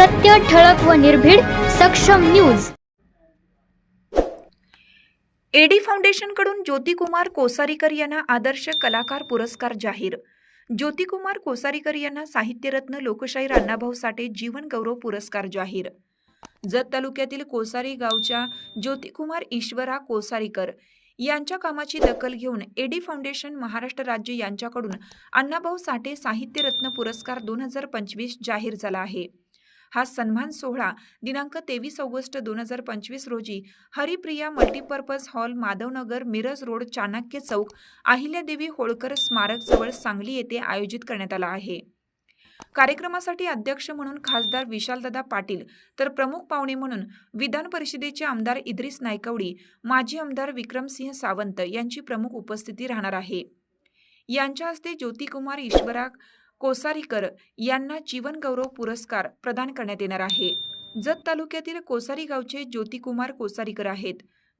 सत्य ठळक व निर्भीड सक्षम न्यूज. एडी फाउंडेशनकडून ज्योतिकुमार कोसारीकर यांना आदर्श कलाकार पुरस्कार जाहीर. ज्योतिकुमार कोसारीकर यांना साहित्यरत्न लोकशाहीर अण्णाभाऊ साठे जीवन गौरव पुरस्कार जाहीर. जत तालुक्यातील कोसारी गावच्या ज्योतिकुमार ईश्वरा कोसारीकर यांच्या कामाची दखल घेऊन एडी फाउंडेशन महाराष्ट्र राज्य यांच्याकडून अण्णाभाऊ साठे साहित्यरत्न पुरस्कार दोन हजार पंचवीस जाहीर झाला आहे. हा सन्मान सोहळा दिनांक तेवीस ऑगस्ट दोन हजार पंचवीस रोजी Haripriya multipurpose hall Madhavnagar Miraj road Chanakya Chowk Ahilyadevi Holkar स्मारक जवळ सांगली येथे आयोजित करण्यात आला आहे. कार्यक्रमासाठी अध्यक्ष म्हणून खासदार विशालदादा पाटील तर प्रमुख पाहुणे म्हणून विधान परिषदेचे आमदार इद्रिस नायकवडी माजी आमदार विक्रमसिंह सावंत यांची प्रमुख उपस्थिती राहणार आहे. यांच्या हस्ते ज्योतिकुमार ईश्वरा कोसारीकर यांना जीवनगौरव पुरस्कार प्रदान करण्यात येणार आहे. जत तालुक्यातील कोसारी गावचे ज्योतिकुमार कोसारीकर आहेत.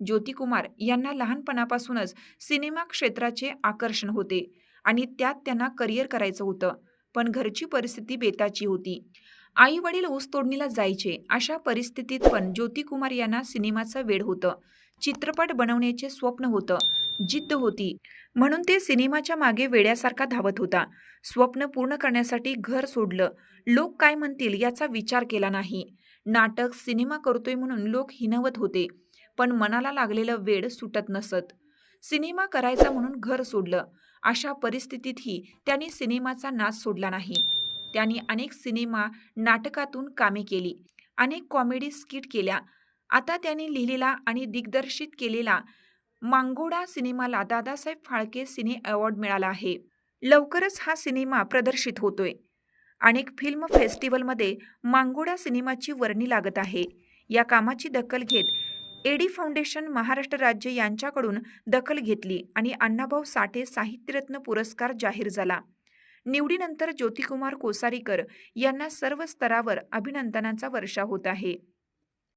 ज्योतिकुमार यांना लहानपणापासूनच सिनेमा क्षेत्राचे आकर्षण होते आणि त्यात त्यांना करिअर करायचं होतं. पण घरची परिस्थिती बेताची होती. आई वडील ऊस तोडणीला जायचे अशा परिस्थितीत पण ज्योतिकुमार यांना सिनेमाचं वेड होतं. चित्रपट बनवण्याचे स्वप्न होतं. जिद्द होती. म्हणून ते सिनेमाच्या मागे वेड्यासारखा धावत होता. स्वप्न पूर्ण करण्यासाठी घर सोडलं. लोक काय म्हणतील याचा विचार केला नाही. नाटक सिनेमा करतोय म्हणून लोक हिनवत होते. पण मनाला लागलेलं वेड सुटत नसत. सिनेमा करायचा म्हणून घर सोडलं. अशा परिस्थितीतही त्यांनी सिनेमाचा नाच सोडला नाही. त्यांनी अनेक सिनेमा नाटकातून कामे केली. अनेक कॉमेडी स्किट केल्या. आता त्यांनी लिहिलेला आणि दिग्दर्शित केलेला मांगोडा सिनेमाला दादासाहेब फाळके सिने अवॉर्ड मिळाला आहे. लवकरच हा सिनेमा प्रदर्शित होतोय. अनेक फिल्म फेस्टिवलमध्ये मांगोडा सिनेमाची वर्णी लागत आहे. या कामाची दखल घेत एडी फाउंडेशन महाराष्ट्र राज्य यांच्याकडून दखल घेतली आणि अण्णाभाऊ साठे साहित्यरत्न पुरस्कार जाहीर झाला. निवडीनंतर ज्योतिकुमार कोसारीकर यांना सर्व स्तरावर अभिनंदनाचा वर्षा होत आहे.